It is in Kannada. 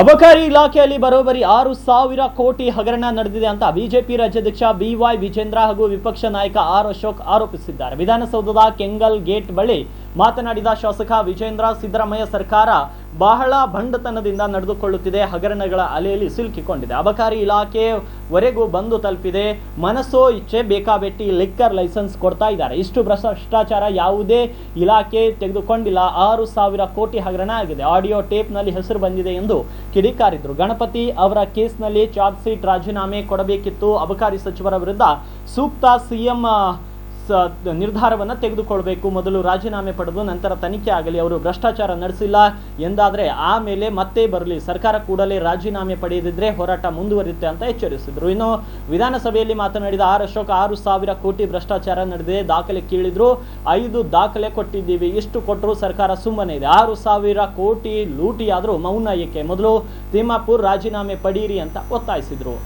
ಅಬಕಾರಿ ಇಲಾಖೆಯಲ್ಲಿ ಬರೋಬ್ಬರಿ ಆರು ಸಾವಿರ ಕೋಟಿ ಹಗರಣ ನಡೆದಿದೆ ಅಂತ ಬಿಜೆಪಿ ರಾಜ್ಯಾಧ್ಯಕ್ಷ ಬಿವೈ ವಿಜೇಂದ್ರ ಹಾಗೂ ವಿಪಕ್ಷ ನಾಯಕ ಆರ್ ಅಶೋಕ್ ಆರೋಪಿಸಿದ್ದಾರೆ. ವಿಧಾನಸೌಧದ ಕೆಂಗಲ್ ಗೇಟ್ ಬಳಿ ಮಾತನಾಡಿದ ಶಾಸಕ ವಿಜೇಂದ್ರ, ಸಿದ್ದರಾಮಯ್ಯ ಸರ್ಕಾರ ಬಹಳ ಭಂಡತನದಿಂದ ನಡೆದುಕೊಳ್ಳುತ್ತಿದೆ. ಹಗರಣಗಳ ಅಲೆಯಲ್ಲಿ ಸಿಲುಕಿಕೊಂಡಿದೆ. ಅಬಕಾರಿ ಇಲಾಖೆವರೆಗೂ ಬಂದು ತಲುಪಿದೆ. ಮನಸ್ಸೋ ಇಚ್ಛೆ ಬೇಕಾಬೆಟ್ಟಿ ಲಿಕ್ಕರ್ ಲೈಸೆನ್ಸ್ ಕೊಡ್ತಾ ಇದ್ದಾರೆ. ಇಷ್ಟು ಭ್ರಷ್ಟಾಚಾರ ಯಾವುದೇ ಇಲಾಖೆ ತೆಗೆದುಕೊಂಡಿಲ್ಲ. ಆರು ಸಾವಿರ ಕೋಟಿ ಹಗರಣ ಆಗಿದೆ. ಆಡಿಯೋ ಟೇಪ್ನಲ್ಲಿ ಹೆಸರು ಬಂದಿದೆ ಎಂದು ಕಿಡಿಕಾರಿದ್ರು. ಗಣಪತಿ ಅವರ ಕೇಸ್ನಲ್ಲಿ ಚಾರ್ಜ್ ಶೀಟ್ ರಾಜೀನಾಮೆ ಕೊಡಬೇಕಿತ್ತು. ಅಬಕಾರಿ ಸಚಿವರ ವಿರುದ್ಧ ಸೂಕ್ತ ಸಿಎಂ ನಿರ್ಧಾರವನ್ನು ತೆಗೆದುಕೊಳ್ಬೇಕು. ಮೊದಲು ರಾಜೀನಾಮೆ ಪಡೆದು ನಂತರ ತನಿಖೆ ಆಗಲಿ, ಅವರು ಭ್ರಷ್ಟಾಚಾರ ನಡೆಸಿಲ್ಲ ಎಂದಾದರೆ ಆಮೇಲೆ ಮತ್ತೆ ಬರಲಿ. ಸರ್ಕಾರ ಕೂಡಲೇ ರಾಜೀನಾಮೆ ಪಡೆಯದಿದ್ದರೆ ಹೋರಾಟ ಮುಂದುವರಿಯುತ್ತೆ ಅಂತ ಎಚ್ಚರಿಸಿದರು. ಇನ್ನು ವಿಧಾನಸಭೆಯಲ್ಲಿ ಮಾತನಾಡಿದ ಆರ್ ಅಶೋಕ್, ಆರು ಸಾವಿರ ಕೋಟಿ ಭ್ರಷ್ಟಾಚಾರ ನಡೆದಿದೆ ದಾಖಲೆ ಕೇಳಿದ್ರು. ಐದು ದಾಖಲೆ ಕೊಟ್ಟಿದ್ದೀವಿ. ಇಷ್ಟು ಕೊಟ್ಟರು ಸರ್ಕಾರ ಸುಮ್ಮನೆ ಇದೆ. ಆರು ಸಾವಿರ ಕೋಟಿ ಲೂಟಿಯಾದರೂ ಮೌನ ಏಕೆ? ಮೊದಲು ತಿಮ್ಮಾಪುರ್ ರಾಜೀನಾಮೆ ಪಡೀರಿ ಅಂತ ಒತ್ತಾಯಿಸಿದ್ರು.